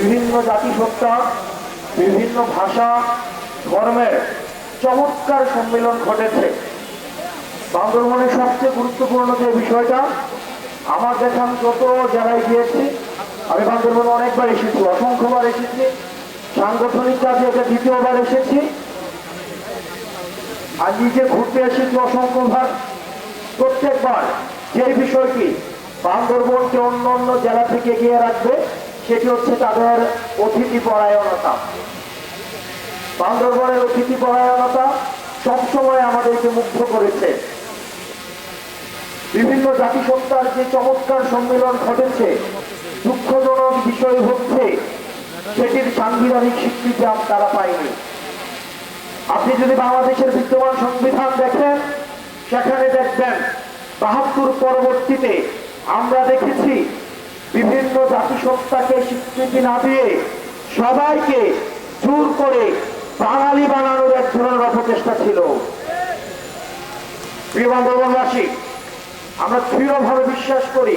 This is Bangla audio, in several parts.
বিভিন্ন জাতিসত্তা বিভিন্ন ভাষা, ধর্মের চমৎকার সম্মেলন ঘটেছে। বান্দরবনের সবচেয়ে গুরুত্বপূর্ণ যে বিষয়টা, আমার দেখান যত জায়গায় গিয়েছি, আমি বান্দরবনে অনেকবার এসেছি, অসংখ্যবার এসেছি, সাংগঠনিক কাজে এটা দ্বিতীয়বার এসেছি। আর নিজে ঘুরতে এসেছি অসংখ্যবার। প্রত্যেকবার যে বিষয়টি বান্দরবনকে অন্য অন্য জেলা থেকে এগিয়ে রাখবে সেটি হচ্ছে তাদের অতিথি পরায়ণতা। বান্দরবনের অতিথি পরায়ণতা সবসময় আমাদেরকে মুগ্ধ করেছে। বিভিন্ন জাতিসত্তার যে চমৎকার সম্মেলন ঘটেছে, দুঃখজনক বিষয় হচ্ছে, সেটির সাংবিধানিক স্বীকৃতি তারা পায়নি। আপনি যদি বাংলাদেশের বিদ্যমান সংবিধান দেখেন, সেখানে দেখবেন বাহাত্তর পরবর্তীতে আমরা দেখেছি বিভিন্ন জাতিসত্তাকে স্বীকৃতি না দিয়ে সবাইকে জোর করে বাঙালি বানানোর এক ধরনের অপচেষ্টা ছিল। প্রিয় আমরা দৃঢ়ভাবে বিশ্বাস করি,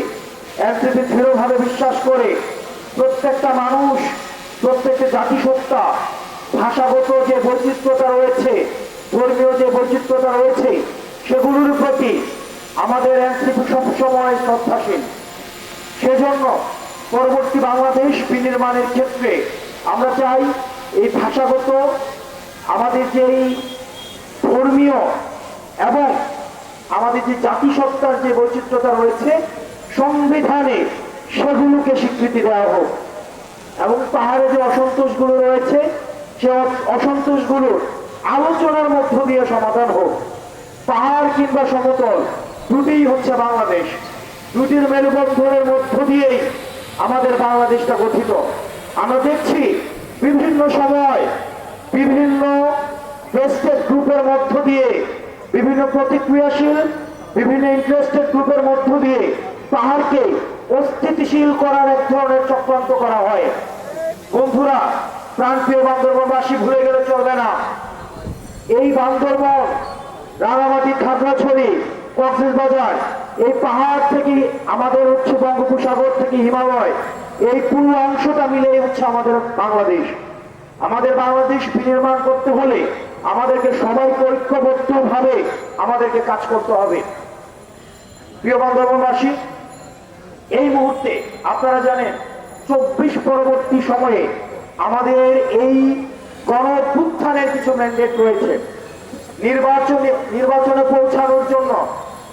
এনসিপি দৃঢ়ভাবে বিশ্বাস করে প্রত্যেকটা মানুষ, প্রত্যেকটা জাতিসত্তা, ভাষাগত যে বৈচিত্র্যতা রয়েছে, ধর্মীয় যে বৈচিত্র্যতা রয়েছে, সেগুলোর প্রতি আমাদের এনসিপি সবসময় শ্রদ্ধাশীল। সেজন্য পরবর্তী বাংলাদেশ বিনির্মাণের ক্ষেত্রে আমরা চাই এই ভাষাগত, আমাদের যে এই ধর্মীয় এবং আমাদের যে জাতিসত্তার যে বৈচিত্র্যতা রয়েছে, সংবিধানে সেগুলোকে স্বীকৃতি দেওয়া হোক। এবং পাহাড়ে যে অসন্তোষগুলো রয়েছে, সে অসন্তোষগুলোর আলোচনার মধ্য দিয়ে সমাধান হোক। পাহাড় কিংবা সমতল, দুটিই হচ্ছে বাংলাদেশ। দুটির মেরুবন্ধনের মধ্য দিয়েই আমাদের বাংলাদেশটা গঠিত। আমরা দেখছি বিভিন্ন সময় বিভিন্ন গ্রুপের মধ্য দিয়ে বিভিন্ন প্রতিক্রিয়াশীল, বিভিন্ন ইন্টারেস্টেড গ্রুপের মধ্য দিয়ে পাহাড়কে অস্থিতিশীল করার এক ধরনের চক্রান্ত করা হয়। বন্ধুরা, প্রান্তীয় বান্দরবনবাসী ভুলে গেলে চলবে না। এই বান্দরবন রাঙামাটি খাগড়াছড়ি কক্সবাজার এই পাহাড় থেকে আমাদের হচ্ছে বঙ্গোপসাগর থেকে হিমালয়, এই পুরো অংশটা মিলে হচ্ছে আমাদের বাংলাদেশ। আমাদের বাংলাদেশ বিনির্মাণ করতে হলে আমাদেরকে সবাইকে ঐক্যবদ্ধভাবে আমাদেরকে কাজ করতে হবে। প্রিয় বান্ধবনবাসী এই মুহূর্তে আপনারা জানেন, চব্বিশ পরবর্তী সময়ে আমাদের এই গণ কিছু ম্যান্ডেট রয়েছে। নির্বাচনে নির্বাচনে পৌঁছানোর জন্য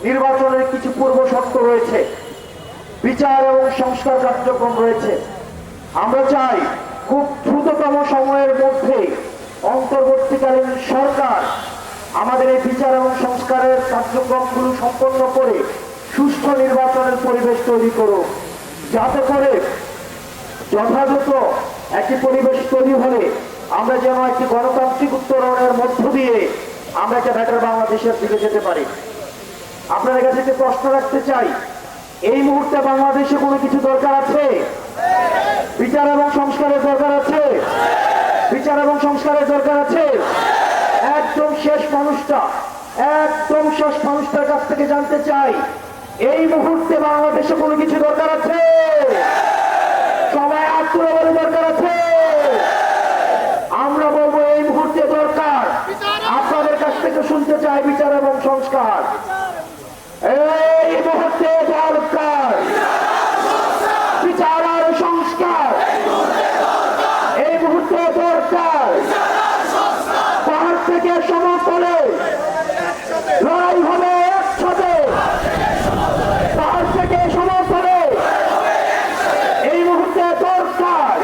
নির্বাচনের কিছু পূর্ব শর্ত রয়েছে। বিচার এবং সংস্কার কার্যক্রম রয়েছে। আমরা চাই খুব দ্রুততম সময়ের মধ্যে অন্তর্বর্তীকালীন সরকার আমাদের এই বিচার এবং সংস্কারের কার্যক্রমগুলো সম্পন্ন করে সুষ্ঠু নির্বাচনের পরিবেশ তৈরি করুক। যাতে করে যথাযথ একটি পরিবেশ তৈরি হলে আমরা যেন একটি গণতান্ত্রিক উত্তরণের মধ্য দিয়ে আমরা একটা বেটার বাংলাদেশের দিকে যেতে পারি। আপনাদের কাছে একটি প্রশ্ন রাখতে চাই। এই মুহূর্তে বাংলাদেশে কোনো কিছু দরকার আছে? বিচার এবং সংস্কারের দরকার আছে? বিচার এবং সংস্কারের দরকার আছে? একদম শেষ মানুষটা, একদম শেষ মানুষটার কাছ থেকে জানতে চাই, এই মুহূর্তে বাংলাদেশে কোনো কিছু দরকার আছে? সবাই আত্মীয় বলে দরকার আছে? আমরা বলব এই মুহূর্তে দরকার। আপনাদের কাছ থেকে শুনতে চাই বিচার এবং সংস্কার এই মুহূর্তে দরকার বিচার আর সংস্কার এই মুহূর্তে দরকার পাহাড় থেকে সমতলে লড়াই হবে একসাথে পাহাড় থেকে সমতলে এই মুহূর্তে দরকার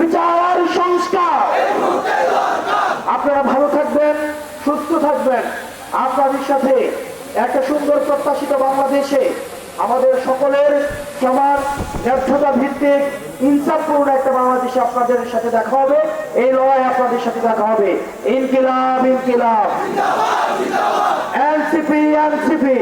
বিচার আর সংস্কার আপনারা ভালো থাকবেন সুস্থ থাকবেন। আপনাদের সাথে একটা সুন্দর প্রত্যাশিত বাংলাদেশে আমাদের সকলের সমান ব্যর্থতা ভিত্তিক ইনসাফপূর্ণ একটা বাংলাদেশে আপনাদের সাথে দেখা হবে। এই লড়াই আপনাদের সাথে দেখা হবে। ইনকিলাব ইনকিলাব। NCP NCP.